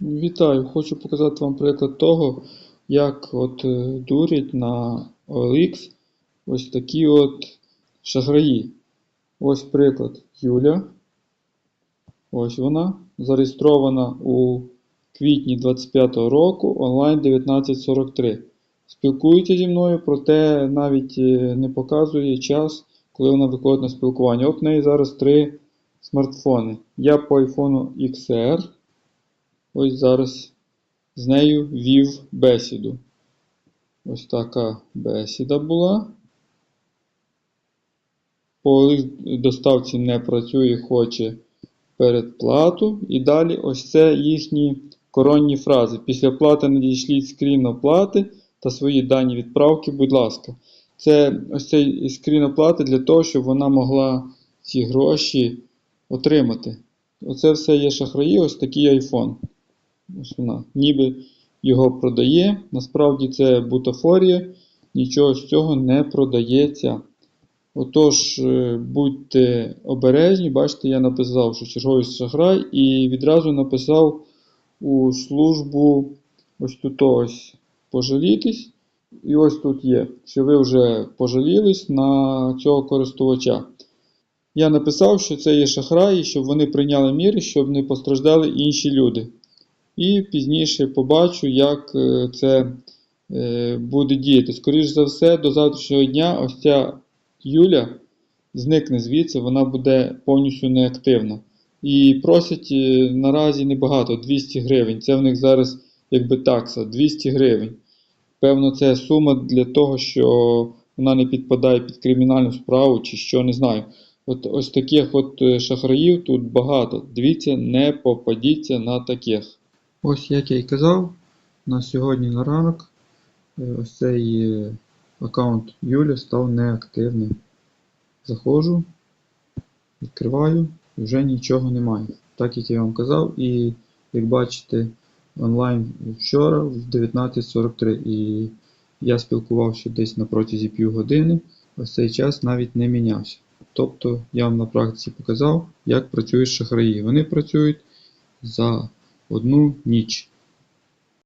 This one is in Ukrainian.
Вітаю! Хочу показати вам приклад того, як от е, дурять на OLX ось такі от шахраї. Ось приклад Юля. Ось вона. Зареєстрована у квітні 25-го року онлайн 1943. Спілкується зі мною, проте навіть е, не показує час, коли вона виходить на спілкування. От в неї зараз три смартфони. Я по iPhone XR. Ось зараз з нею вів бесіду. Ось така бесіда була. По доставці не працює, хоче передплату. І далі ось це їхні коронні фрази. Після плати надішліть скрін оплати та свої дані відправки, будь ласка. Це ось цей скрін оплати для того, щоб вона могла ці гроші отримати. Оце все є шахраї, ось такий iPhone. Ось вона ніби його продає. Насправді це бутафорія, нічого з цього не продається. Отож, е, будьте обережні, бачите, я написав, що черговий шахрай, і відразу написав у службу ось тут ось пожалітись. І ось тут є, що ви вже пожалілись на цього користувача. Я написав, що це є шахраї, щоб вони прийняли міри, щоб не постраждали інші люди. І пізніше побачу, як е, це е, буде діяти. Скоріше за все, до завтрашнього дня ось ця Юля зникне звідси, вона буде повністю неактивна. І просять е, наразі небагато 200 гривень. Це в них зараз якби такса 200 гривень. Певно, це сума для того, що вона не підпадає під кримінальну справу чи що, не знаю. От ось таких от шахраїв тут багато. Дивіться, не попадіться на таких. Ось як я і казав, на сьогодні на ранок е, ось цей е, аккаунт Юлі став неактивним. Заходжу, відкриваю вже нічого немає. Так як я вам казав, і як бачите, онлайн вчора в 19.43 і я спілкувався десь на протязі півгодини, ось цей час навіть не мінявся. Тобто я вам на практиці показав, як працюють шахраї. Вони працюють за одну ніч.